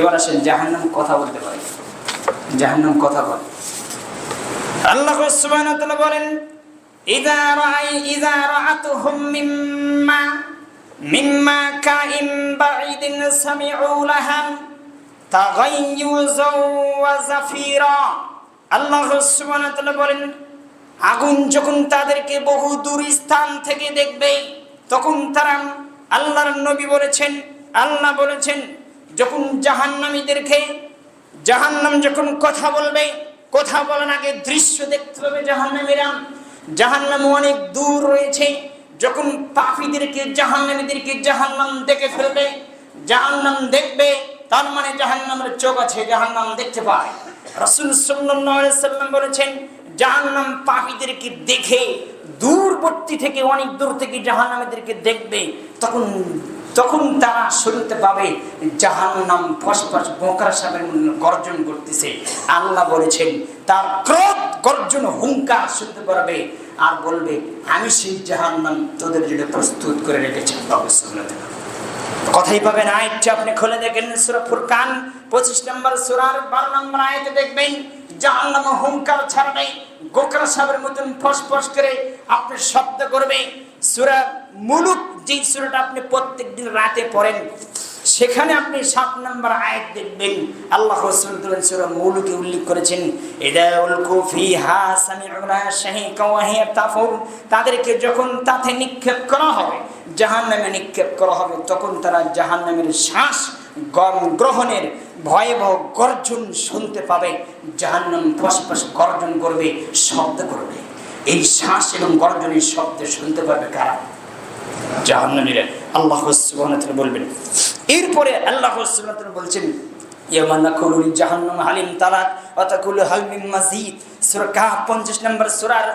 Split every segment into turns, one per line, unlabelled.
এবার আসেন জাহান্নাম কথা বলতে পারে। জাহান্নাম কথা বলে। আল্লাহ বলেন, ইযা রাআই, ইযা রাআতুহুম মিম্মা মিম্মা কাইম বাঈদিন সামিউ লাহাম তাগাইয়ুজাও ওয়া জাফিরা আল্লাহ সুবহানাহু বলেন, আগুন যখন তাদেরকে বহু দূর স্থান থেকে দেখবে, তখন তারা আল্লাহর নবী বলেছেন, আল্লাহ বলেছেন যখন জাহান্নামীদেরকে, জাহান্নাম যখন কথা বলবে, কথা বলার আগে দৃশ্য দেখতে পাবে জাহান্নামীরা। জাহান্নাম অনেক দূর রয়েছে। যখন পাপীদেরকে, জাহান্নামীদেরকে জাহান্নাম দেখে ফেলবে, জাহান্নাম দেখবে, তার মানে জাহান্নামের চোখ আছে, জাহান্নাম দেখতে পায়। রাসূল সাল্লাম বলেছেন, জাহান্নাম পাপীদেরকে দেখে দূরবর্তী থেকে, অনেক দূর থেকে জাহান্নামীদেরকে দেখবে, তখন তখন তারা শুনতে পাবে জাহান নাম ফসফস বোকরা সাহেবের গর্জন করতেছে। আল্লাহ বলেছেন, তার ক্রোধ, গর্জন হুঙ্কার শুনতে পারবে আর বলবে, আমি সেই জাহান্নাম তোদের জন্য প্রস্তুত করে রেখেছি কথাই পাবেন আয়াতটা আপনি খুলে দেখেন, সূরা ফুরকান 25 নম্বর সূরার 12 নম্বর আয়াতে দেখবেন, জাহান্নাম হুঙ্কার ছাড়বে গোকরা সাহেবের মতন ফসফস করে আপনি শব্দ করবে। সূরা মুলুক যে সূরাটা আপনি প্রত্যেকদিন রাতে পড়েন, সেখানে আপনি সাত নম্বর আয়াত দেখবেন। আল্লাহ রাসূল সূরা মুলুকে উল্লেখ করেছেন তাদেরকে যখন তাতে নিক্ষেপ করা হবে, জাহান্নামে নিক্ষেপ করা হবে, তখন তারা জাহান্নামের শ্বাস গম গ্রহণের ভয়াবহ গর্জন শুনতে পাবে, জাহান্নাম ফসফস গর্জন করবে, শব্দ করবে। এই শ্বাস এবং গর্জনের শব্দ শুনতে পারবে কারা? জাহান্নামীরা। আল্লাহ বলবেন, এরপরে আল্লাহ বলছেন জাহান্নাম হালিম কাহফ 50 নম্বর, সূরার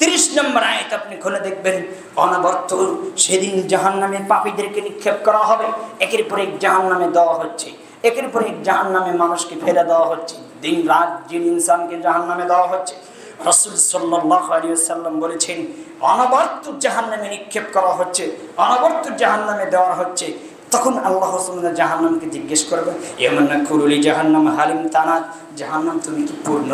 30 নম্বর আপনি খুলে দেখবেন, অনবরত সেদিন জাহান্নামে পাপীদেরকে নিক্ষেপ করা হবে, একের পর এক জাহান্নামে দেওয়া হচ্ছে, একের পর এক জাহান্নামে মানুষকে ফেলে দেওয়া হচ্ছে দিন রাত জিন ইনসানকে জাহান্নামে দেওয়া হচ্ছে রসুল সাল্লাহ আলিয়াল্লাম বলেছেন, অনবর্ত জাহান্নামে নিক্ষেপ করা হচ্ছে, অনবর্ত জাহান্নামে দেওয়া হচ্ছে। তখন আল্লাহ জাহান্নামকে জিজ্ঞেস করবে এমন না কুরুলি জাহান্নাম হালিম তানাত জাহান্নাম, তুমি কি পূর্ণ?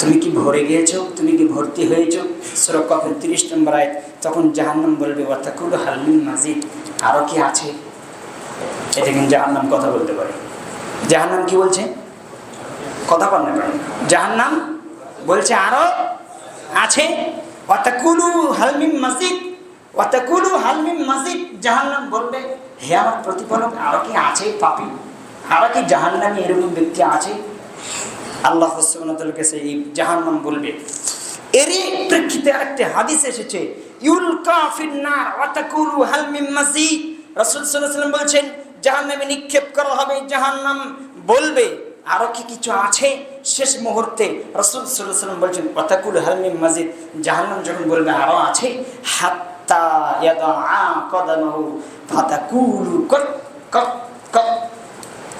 তুমি কি ভরে গিয়েছো? তুমি কি ভর্তি হয়েছো? সুরক্ষকের তিরিশ নম্বর আয় তখন জাহান্নাম বলবে অর্থাৎ হালিম মাজিদ। আরও কি আছে? এটা কিন্তু জাহান্নাম কথা বলতে পারে। জাহান্নাম কি বলছে? কথা বল না জাহান্নাম বলছে, আরও আছে? অতাকুলু হালমিম মসজিদ অতাকুলু হালমিম বলবে, হে আমার প্রতিফলক আরও কি আছে পাপি? আরও কি জাহান্নামে এরকম ব্যক্তি আছে? আল্লাহ সুবহানাহু কাছে এই জাহান্নাম বলবে। এরই প্রেক্ষিতে আরেকটি হাদিস এসেছে, ইউলকা ফিন্নার ওয়াতাকুলু হালমিম রাসূল বলছেন নিক্ষেপ করা হবে জাহান্নাম। বলবে, আরও কি কিছু আছে? শেষ মুহূর্তে রসুল সাল্লাম বলছেন অতাকুল হালমিম মাজিদ? জাহান্নাম যখন বলবে, আরও আছে।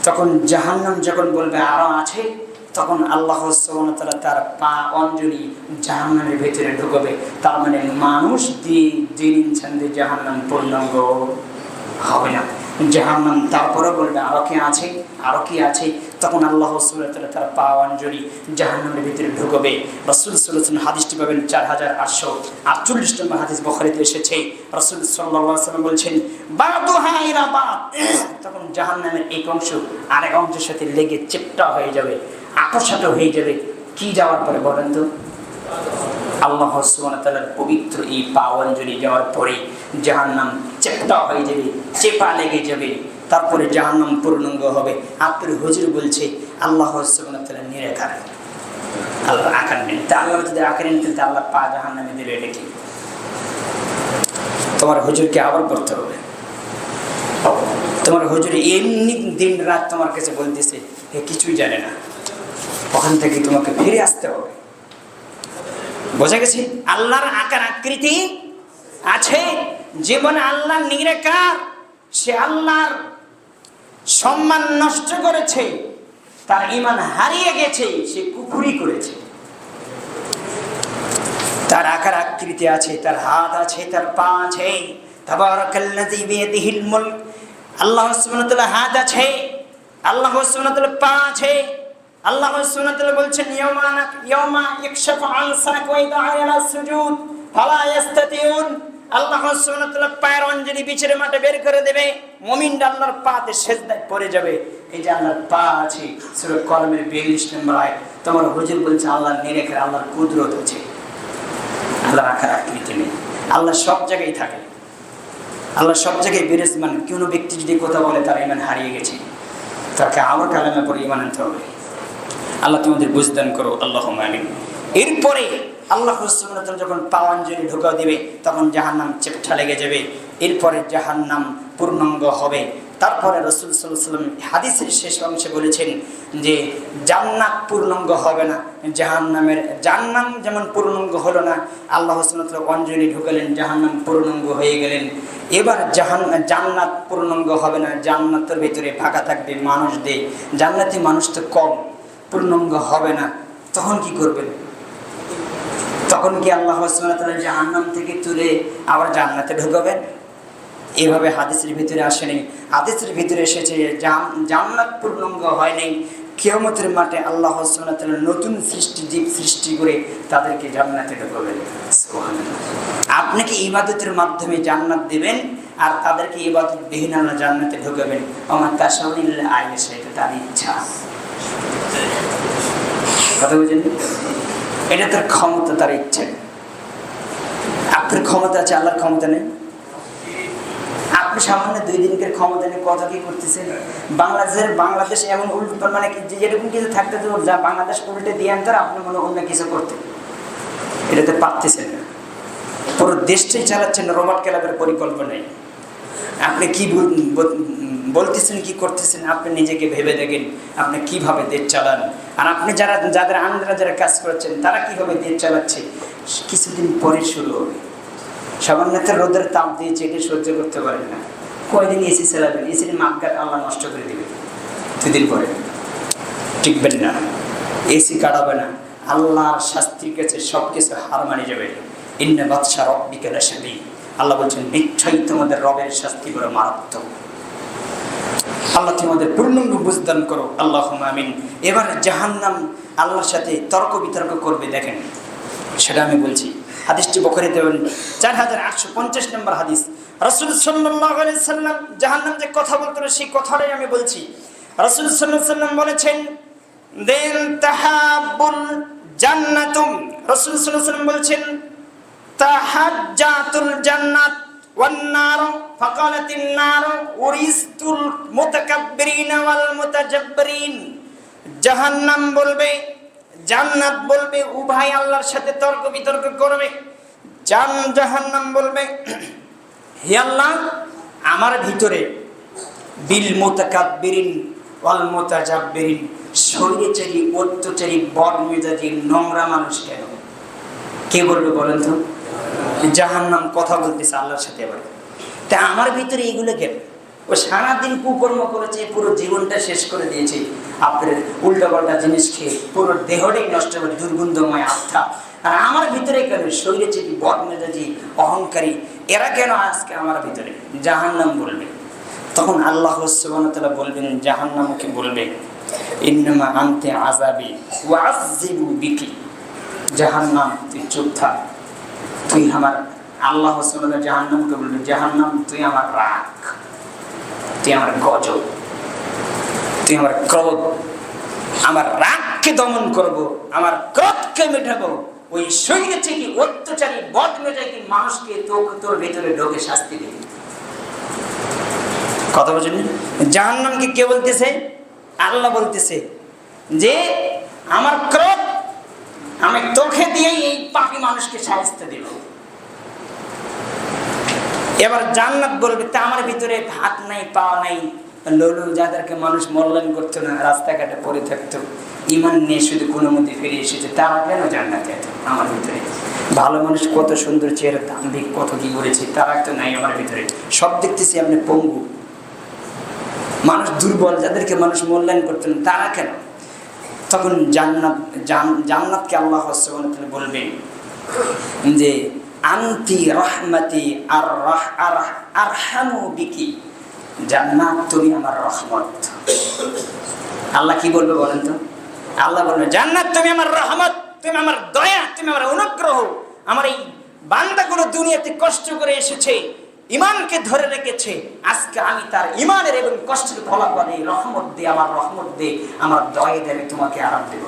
তখন জাহান্নাম যখন বলবে, আরও আছে, তখন আল্লাহ তাআলা তার পা অঞ্জলি জাহান্নামের ভেতরে ঢুকবে। তার মানে মানুষ দিয়ে ইনসান দিয়ে জাহান্নাম পূর্ণাঙ্গ হবে না। জাহান্নাম তারপরে বলবে, আরও কি আছে? আরও কি আছে? তখন আল্লাহ সুল্লাহ তার পা অঞ্জলি জাহান্নামের ভিতরে ঢুকবে। রসুল সাল্লাহ হাদিসটি পাবেন চার হাজার আটশো আটচল্লিশ নম্বর হাদিস বখারিতে এসেছে। রসুল সাল্লাহ সাল্লাম বলছেন তখন জাহান্নামের এক অংশ আরেক অংশের সাথে লেগে চেপটা হয়ে যাবে, আকর্ষাত হয়ে যাবে। কি যাওয়ার পরে বলেন তো? আল্লাহ সুবহানাহু পবিত্র এই পাওয়াঞ্জলি যাওয়ার পরে জাহান্নাম চেপটা হয়ে যাবে, চেপা লেগে যাবে। তারপরে জাহান্নাম পূর্ণাঙ্গ হবে। আপনার হুজুর বলছে আল্লাহ নিরাকার আল্লাহ আকার নেন। তা আল্লাহ যদি আকার তাহলে আল্লাহ পা জাহান্নামে দিলে এটা কি? তোমার হুজুরকে আবার করতে হবে। তোমার হুজুর এমনি দিন রাত তোমার কাছে বলতেছে, এ কিছুই জানে না। ওখান থেকে তোমাকে ফিরে আসতে হবে। বোঝা গেছে? আল্লাহর আকার আকৃতি আছে। জীবনে আল্লাহ নিরেকার সে আল্লাহর সম্মান নষ্ট করেছে, তার ইমান হারিয়ে গেছে, সে কুকুরি করেছে। তার আকার আকৃতি আছে, তার হাত আছে, তার পা আছে। আল্লাহ হাত আছে, আল্লাহ পা আছে। আল্লাহ বলছেন ইয়ামা ইয়ামা ইকশাফু আন সাক ওয়া ইদা আলা সুজুদ, ফালা ইস্তাতিউন আল্লাহ পায়ের অঞ্জলি বিছের মাঠে বের করে দেবে। মুমিন আল্লাহর পাতে সেজদায় পড়ে যাবে। এই যে আল্লাহর পা আছে কলমের 42 নম্বর তোমার হুজুর বলছে, আল্লাহর নিরেখের আল্লাহর কুদরত আছে। আল্লাহ রাখার আকৃতি নেই। আল্লাহ সব জায়গায় থাকে। আল্লাহ সব জায়গায় বিরাজমান কোনো ব্যক্তি যদি কথা বলে, তার ইমান হারিয়ে গেছে। তাকে আবার কালামে পরে ইমান আনতে হবে। আল্লাহ তোমাদের বুঝদান করো। আল্লাহ আমিন। এরপরে আল্লাহ সুবহানাহু যখন পাওয়াঞ্জলি ঢোকা দিবে, তখন জাহান্নাম চেপটা লেগে যাবে। এরপরে জাহান্নাম পূর্ণাঙ্গ হবে। তারপরে রসুল সাল্লাম হাদিসের শেষ অংশে বলেছেন যে, জান্নাত পূর্ণাঙ্গ হবে না। জাহান্নামের জান্নাম যেমন পূর্ণাঙ্গ হলো না, আল্লাহ হোসনাত অঞ্জলি ঢুকালেন, জাহান্নাম পূর্ণাঙ্গ হয়ে গেলেন। এবার জাহান, জান্নাত পূর্ণাঙ্গ হবে না। জান্নাতের ভিতরে ফাঁকা থাকবে মানুষ দিয়ে জান্নাতি মানুষ তো কম, পূর্ণাঙ্গ হবে না। তখন কি করবেন? তখন কি আল্লাহ জাহান্নাম থেকে তুলে আবার জান্নাতে ঢুকাবেন? এভাবে হাদিসের ভিতরে আসেনি। হাদিসের ভিতরে এসেছে জান্নাত পূর্ণাঙ্গ হয়নি। নাই মাঠে আল্লাহ সুবহানাহু নতুন সৃষ্টি, জীব সৃষ্টি করে তাদেরকে জান্নাতে ঢুকাবেন। আপনি কি ইবাদতের মাধ্যমে জান্নাত দেবেন? আর তাদেরকে ইবাদত বিহীন আল্লাহ জান্নাতে ঢুকাবেন? আমার তাসাউলিল আয়েশা সেটা তার ইচ্ছা। কথা বুঝেন? এটা তার ক্ষমতা, তার ইচ্ছে। আপনার ক্ষমতা আছে, আল্লাহর ক্ষমতা নেই? আপনি সামান্য দুই দিনকের ক্ষমতা নিয়ে কত কি করতেছেন? বাংলাদেশের, বাংলাদেশ এমন উল্টো মানে যেরকম কিছু থাকতে তো যা বাংলাদেশ উল্টে দিয়ে আনতে আপনি মনে অন্য কিছু করতে। এটাতে পারতেছেন না। পুরো দেশটাই চালাচ্ছেন রবার্ট ক্লাবের পরিকল্পনায়। আপনি কি বল- বল- বলতেছেন, কি করতেছেন? আপনি নিজেকে ভেবে দেখেন, আপনি কীভাবে দেশ চালান? আর আপনি যারা যাদের আন্দারা যারা কাজ করছেন, তারা কীভাবে দেশ চালাচ্ছে? কিছুদিন পরে শুরু হবে। সামান্য রোদের তাপ দিয়ে চেটে সহ্য করতে পারেন না। কয়দিন এসি চালাবেন? এসির মাপগাট আল্লাহ নষ্ট করে দিবে দুদিন পরে। টিকবেন না। এসি কাটাবে না। আল্লাহর শাস্তির কাছে সব কিছু হার মানি যাবে। ইন্না বাদশা রব বিকেলা সাবি আল্লাহ বলছেন, নিশ্চয়ই তোমাদের রবের শাস্তি করে মারাত্মক। আল্লাহ তোমাদের পূর্ণাঙ্গ বুঝদান করো। আল্লাহ আমিন। এবার জাহান্নাম আল্লাহর সাথে তর্ক বিতর্ক করবে, দেখেন। সেটা আমি বলছি। হাদিসটি বখরিতে চার হাজার আটশো পঞ্চাশ নম্বর হাদিস। রসুল সাল্লাম জাহান্নাম যে কথা বলতো সেই কথাটাই আমি বলছি। রসুল সাল্লাহ সাল্লাম বলেছেন, দেন তাহাবুল জান্নাতুম। রসুল সাল্লাহ সাল্লাম বলছেন তাহাজ্জাতুল জান্নাত والنار فقالت النار ورثت المتكبرين والمتجبرين জাহান্নাম বলবে জান্নাত বলবে উভয় আল্লাহর সাথে তর্ক বিতর্ক করবে জান জাহান্নাম বলবে হে আল্লাহ আমার ভিতরে বিল মোতাকাব্বিরিন ওয়াল মোতাজাব্বিরিন শরীরচারী অত্যাচারী বদ মেজাজি নোংরা মানুষ কেন কে বলবে বলেন তো জাহান্নাম কথা বলতেছে আল্লাহর সাথে এবার। তা আমার ভিতরে এগুলো কেন? ও সারাদিন কুকর্ম করেছে, পুরো জীবনটা শেষ করে দিয়েছে। আপনার উল্টা পাল্টা জিনিস খেয়ে পুরো দেহটাই নষ্ট করে, দুর্গন্ধময় আত্মা। আর আমার ভিতরে কেন? শরীরে চেপি বদ মেজাজি অহংকারী, এরা কেন আজকে আমার ভিতরে? জাহান্নাম বলবে। তখন আল্লাহ সুবহানাহু বলবেন, জাহান্নামকে বলবে, ইন্নামা আনতে আযাবি ওয়া আযযিবু বিকি। জাহান্নাম, তুই চুপ থাক। তুই আমার আল্লাহ জাহান্নামকে বলবে, জাহান্নাম তুই আমার রাগ, তুই আমার গজব, তুই আমার ক্রোধ, আমার রাগকে দমন করব, আমার ক্রোধকে মেটাবো। ওই শরীরে থেকে অত্যাচারী বদ মেজাকি মানুষকে তোকে তোর ভেতরে ঢোকে শাস্তি দেবে। কথা বলছেন জাহান্নামকে কে বলতেছে? আল্লাহ বলতেছে যে, আমার ক্রোধ আমি তোকে দিয়েই এই পাপি মানুষকে সাহায্য দিব। এবার জান্নাত বলবে, তা আমার ভিতরে হাত নাই, পা নাই। লোলু যাদেরকে মানুষ মূল্যায়ন করতো না, রাস্তাঘাটে পড়ে থাকতো, ইমান নিয়ে শুধু কোনো মধ্যে ফিরে এসেছে, তারা কেন জান্নাতে এত? আমার ভিতরে ভালো মানুষ কত সুন্দর চেহারা দাম্ভিক কত কি করেছে, তারা তো নাই আমার ভিতরে। সব দেখতেছি আপনি পঙ্গু। মানুষ দুর্বল, যাদেরকে মানুষ মূল্যায়ন করতো না, তারা কেন? তখন জান্নাত, জান- জান্নাতকে আল্লাহ তাআলা বলবেন যে, আন্তি রহমতি আর আর আরহামু বিকি। জান্নাত তুমি আমার রহমত। আল্লাহ কি বলবে বলেন তো? আল্লাহ বলবে, জান্নাত তুমি আমার রহমত, তুমি আমার দয়া, তুমি আমার অনুগ্রহ। আমার এই বান্দাগুলো দুনিয়াতে কষ্ট করে এসেছে। ইমানকে ধরে রেখেছে। আজকে আমি তার ইমানের এবং কষ্টের ফলাফল এই রহমত দিয়ে, আমার রহমত দিয়ে, আমার দয়া দিয়ে আমি তোমাকে আরাম দেব।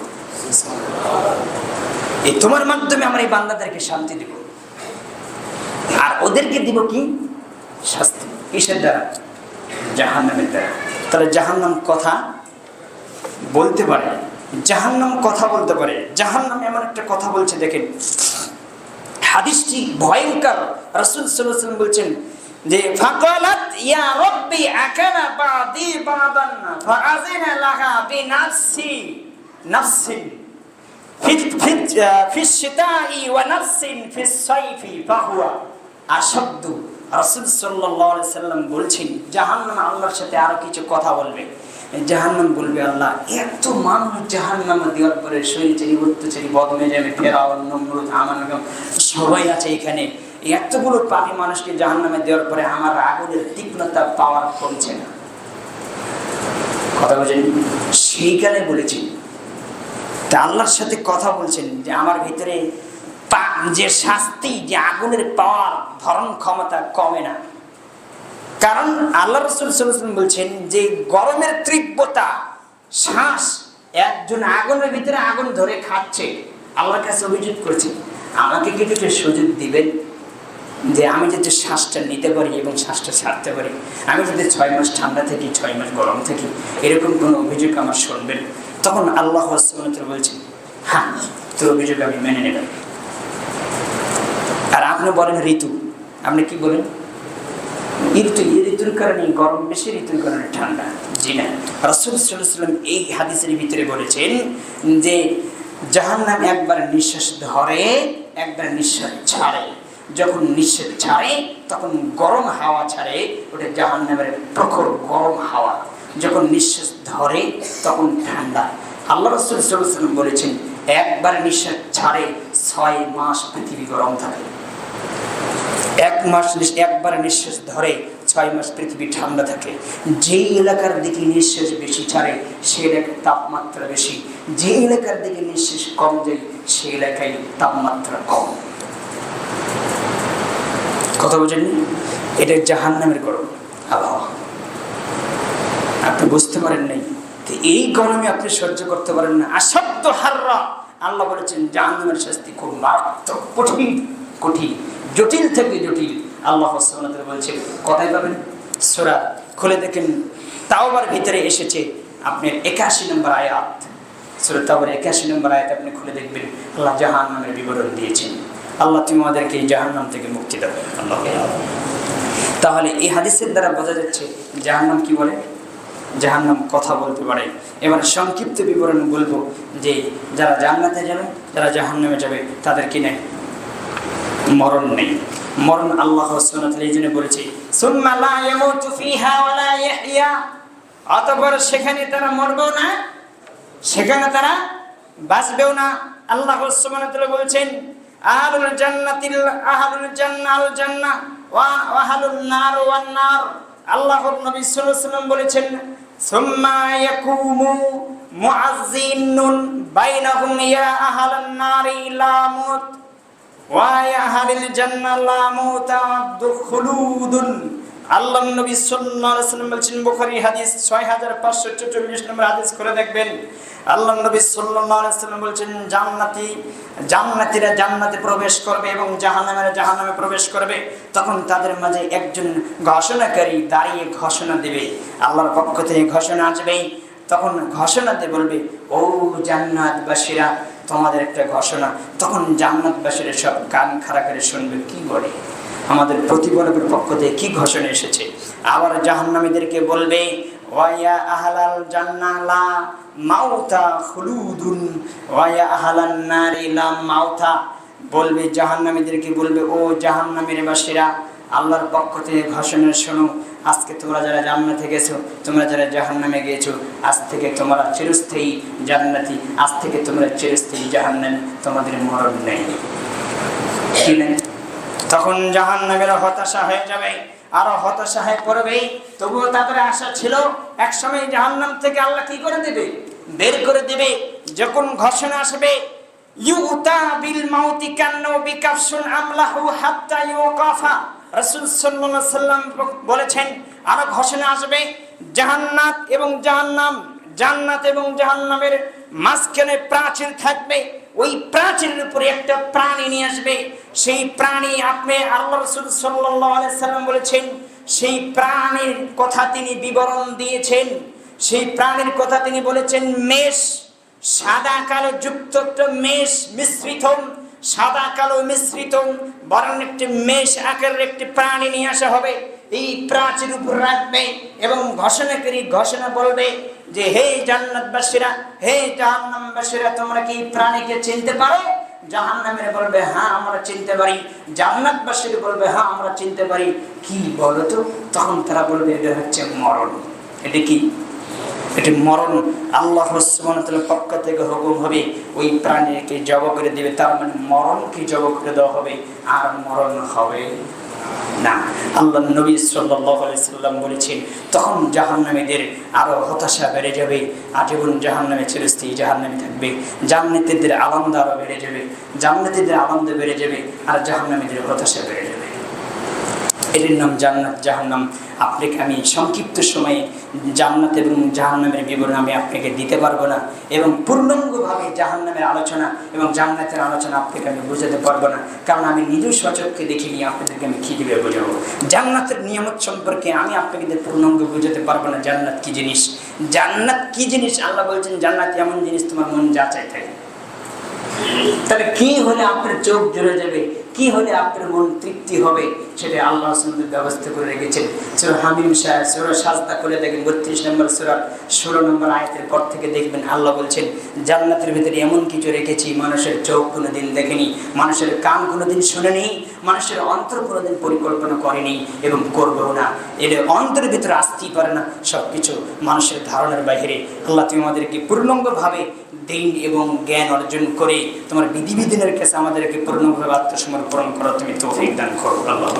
এই তোমার মাধ্যমে আমার এই বান্দাদেরকে শান্তি দেব। আর ওদেরকে দিব কি? শাস্তি। কিসের দ্বারা? জাহান্নামের দ্বারা। তাহলে জাহান্নাম কথা বলতে পারে। জাহান্নাম কথা বলতে পারে। জাহান্নাম এমন একটা কথা বলছে, দেখেন। হাদিসটি ভয়ঙ্কর। রাসূল আলাইহি বলছেন যে, ফাকালাত ইয়া রব্বি আকানা বাদি বাদান ফাআজিনা লাহা বিনাফসি, নাফসি ফিত ফিত ফিস শিতাই ওয়া নাফসিন ফিস সাইফি, ফাহুয়া আশাদ্দু। রাসূল সাল্লাল্লাহু আলাইহি সাল্লাম বলছেন, জাহান্নাম আল্লাহর সাথে আরও কিছু কথা বলবে। জাহান্নাম বলবে, আল্লাহ, এত মানুষ জাহান্নাম দেওয়ার পরে শরীর চেরি বদমে যাবে ফেরাউন, নমরুদ আমান সবাই আছে এখানে। এতগুলো পাপি মানুষকে জাহান নামে দেওয়ার পরে আমার আগুনের তীক্ষ্ণতা পাওয়ার কমছে না। কথা বলছেন? সেইখানে বলেছি তা আল্লাহর সাথে কথা বলছেন যে আমার ভিতরে যে শাস্তি, যে আগুনের পাওয়ার ধরন ক্ষমতা কমে না। কারণ আল্লাহ রসুল সাল্লাম বলছেন যে গরমের তীব্রতা, শ্বাস, একজন আগুনের ভিতরে আগুন ধরে খাচ্ছে। আল্লাহর কাছে অভিযোগ করছে, আমাকে কি কিছু সুযোগ দিবেন? যে আমি যদি শ্বাসটা নিতে পারি এবং শ্বাসটা ছাড়তে পারি, আমি যদি ছয় মাস ঠান্ডা থাকি, ছয় মাস গরম থাকি, এরকম কোনো অভিযোগ আমার শুনবেন তখন আল্লাহ বলছেন হ্যাঁ তোর অভিযোগ আমি মেনে নেবেন আর আপনি বলেন ঋতু। আপনি কি বলেন? ঋতু, এই ঋতুর কারণে গরম বেশি, ঋতুর কারণে ঠান্ডা। জি না। রাসূল ওয়াসাল্লাম এই হাদিসের ভিতরে বলেছেন যে, জাহান্নাম একবার নিঃশ্বাস ধরে, একবার নিঃশ্বাস ছাড়ে। যখন নিঃশ্বাস ছাড়ে, তখন গরম হাওয়া ছাড়ে, ওটা জাহান্নামের প্রখর গরম হাওয়া। যখন নিঃশ্বাস ধরে, তখন ঠান্ডা। আল্লাহ রসুল ওয়াসাল্লাম বলেছেন, একবার নিঃশ্বাস ছাড়ে ছয় মাস পৃথিবী গরম থাকে। এক মাস একবার নিঃশ্বাস ধরে ছয় মাস পৃথিবী ঠান্ডা থাকে। যেই এলাকার দিকে নিঃশ্বাস বেশি ছাড়ে সেই এলাকায় তাপমাত্রা বেশি। যে এলাকার দিকে নিঃশ্বাস কম যায় সেই এলাকায় তাপমাত্রা কম। কথা বোঝেন এটা জাহান নামের গরম আবহাওয়া। আপনি বুঝতে পারেন নাই এই গরমে আপনি সহ্য করতে পারেন না। আসাধ্য হাররা। আল্লাহ বলেছেন, জাহান্নামের শাস্তি খুব মারাত্মক, কঠিন কঠিন, জটিল থেকে জটিল। আল্লাহ তাআলা বলছেন, কথাই পাবেন সোরা খুলে দেখেন তাও তাওবার ভিতরে এসেছে আপনার একাশি নম্বর আয়াত। সূরা তাওবার একাশি নম্বর আয়াত আপনি খুলে দেখবেন, আল্লাহ জাহান্নামের বিবরণ দিয়েছেন। আল্লাহ তুমি আমাদেরকে এই জাহান্নাম থেকে মুক্তি দেবে আল্লাহ তাহলে এই হাদিসের দ্বারা বোঝা যাচ্ছে, জাহান্নাম কি বলে? জাহান্নাম কথা বলতে পারে। এবার সংক্ষিপ্ত বিবরণ বলব যে, যারা জান্নাতে যাবে, যারা জাহান্নামে যাবে, তাদের কি নেই? মরণ নেই। মরণ আল্লাহ এই জন্য বলেছে অতঃপর সেখানে তারা মরবেও না, সেখানে তারা বাঁচবেও না। আল্লাহ বলছেন আহলুল জান্নাতিল, আহলুল জান্নাল জান্নাহ ওয়া আহলুল নার, ওয়ান নার। আল্লাহর নবী সাল্লাল্লাহু আলাইহি ওয়াসাল্লাম বলেছেন, সুম্মা ইয়াকুমু মুআযযিনুন বাইনাহুম ইয়া আহলান নারি লা মুত, ওয়া ইয়া আহলিল জান্নাহ লা মুতা খুলুদুন আল্লাহ নবী সাল্লাল্লাহু আলাইহি ওয়াসাল্লাম হাদিস 6544 নম্বর হাদিস করে দেখবেন। আল্লাহ নবী সাল্লাল্লাহু আলাইহি ওয়াসাল্লাম বলছেন, জান্নাতি জান্নাতীরা জান্নাতে প্রবেশ করবে এবং জাহান্নামীরা জাহান্নামে প্রবেশ করবে। তখন তাদের মাঝে একজন ঘোষণাকারী দাঁড়িয়ে ঘোষণা দেবে। আল্লাহর পক্ষ থেকে ঘোষণা আসবে তখন ঘোষণা দিয়ে বলবে, ও জান্নাতবাসীরা, তোমাদের একটা ঘোষণা। তখন জান্নাতবাসীরা সব কান খাড়া করে শুনবে, কি বলে? আমাদের প্রতিপালকের পক্ষ থেকে কি ঘোষণা এসেছে? আবার জাহান্নামীদেরকে বলবে ওয়াইয়া আহলাল জান্নালা মাউতা খুলুদুন ওয়াইয়া আহলান নারি বলবে, জাহান্নামীদেরকে বলবে, ও জাহান্নামীর বাসীরা, আল্লাহর পক্ষ থেকে ঘোষণা শোনো, আজকে তোমরা যারা জান্নাতে গেছো, তোমরা যারা জাহান্নামে গিয়েছো, আজ থেকে তোমরা চিরস্থায়ী জান্নাতি, আজ থেকে তোমরা চিরস্থায়ী জাহান্নামে, তোমাদের মরণ নেই। নেই? তখন জাহান্নামেরা হতাশা হয়ে যাবে, আরও হতাশা হয়ে পড়বে তবুও তাদের আশা ছিল এক সময় জাহান্নাম থেকে আল্লাহ কি করে দেবে? বের করে দেবে। যখন ঘোষণা আসবে, ইউতা মাউতি সাল্লাম বলেছেন ঘোষণা আসবে, জাহান্নাত এবং জাহান্নাম, জান্নাত এবং জাহান্নামের মাঝখানে প্রাচীর থাকবে। ওই প্রাচীরের উপরে একটা প্রাণী নিয়ে আসবে। সেই প্রাণী আপনি আল্লাহ রসুল সাল্লাম বলেছেন, সেই প্রাণীর কথা তিনি বিবরণ দিয়েছেন। সেই প্রাণীর কথা তিনি বলেছেন, মেষ, সাদা কালো যুক্ত মেষ মিশ্রিত সাদা কালো মিশ্রিত বরং একটি মেষ আকারের একটি প্রাণী নিয়ে আসা হবে। এই প্রাচীর উপর রাখবে এবং ঘোষণাকারী ঘোষণা বলবে যে, হে জান্নাতবাসীরা, হে জাহান্নামবাসীরা, তোমরা কি প্রাণীকে চিনতে পারো? জাহান্নামের বলবে হ্যাঁ আমরা চিনতে পারি। জান্নাতবাসীর বলবে হ্যাঁ আমরা চিনতে পারি। কি বলতো? তখন তারা বলবে, এটা হচ্ছে মরণ। এটা কি? এটি মরণ। আল্লাহ পক্ষ থেকে হুকুম হবে, ওই প্রাণীকে জব করে দেবে। তার মানে মরণকে জব করে দেওয়া হবে, আর মরণ হবে না, আল্লাহ নবী সাল্লাম বলেছেন, তখন জাহান্নামীদের আরও হতাশা বেড়ে যাবে, আজীবন জাহান্নামে চিরস্থায়ী জাহান্নামে থাকবে, জান্নাতীদের আনন্দ আরও বেড়ে যাবে, জান্নাতীদের আনন্দ বেড়ে যাবে, আর জাহান্নামীদের হতাশা বেড়ে যাবে। এটির নাম জান্নাত, জাহান্নাম। আপনাকে আমি সংক্ষিপ্ত সময়ে জান্নাত এবং জাহান্নামের বিবরণ আমি আপনাকে দিতে পারব না এবং পূর্ণাঙ্গভাবে জাহান্নামের আলোচনা এবং জান্নাতের আলোচনা আপনাকে আমি বোঝাতে পারব না। কারণ আমি নিজেও সচক্ষে দেখিনি, আপনাদেরকে আমি কী দিবে বোঝাবো। জান্নাতের নিয়ামত সম্পর্কে আমি আপনাকে পূর্ণাঙ্গ বোঝাতে পারব না, জান্নাত কী জিনিস? জান্নাত কী জিনিস? আল্লাহ বলছেন, জান্নাত এমন জিনিস তোমার মন যা চাই থাকে। তাহলে কি হলে আপনার চোখ জুড়ে যাবে? কি হলে আপনার মন তৃপ্তি হবে সেটা আল্লাহ ব্যবস্থা করে রেখেছেন। সুরা হামিম শাহ সুরা সাজদা করে দেখেন, বত্রিশ নম্বর সুরা, ষোলো নম্বর আয়তের পর থেকে দেখবেন আল্লাহ বলছেন, জান্নাতের ভিতরে এমন কিছু রেখেছি, মানুষের চোখ কোনো দিন দেখেনি, মানুষের কান কোনো দিন শুনেনি, মানুষের অন্তর কোনো দিন পরিকল্পনা করেনি এবং করবেও না। এটা অন্তরের ভিতরে আসতেই পারে না সব কিছু মানুষের ধারণার বাইরে আল্লাহ তুমি আমাদেরকে পূর্ণাঙ্গভাবে দিন এবং জ্ঞান অর্জন করে তোমার বিধিবিধানের কাছে আমাদেরকে পূর্ণভাবে আত্মসমর্পণ করো তুমি তৌফিক দান করো। আল্লাহ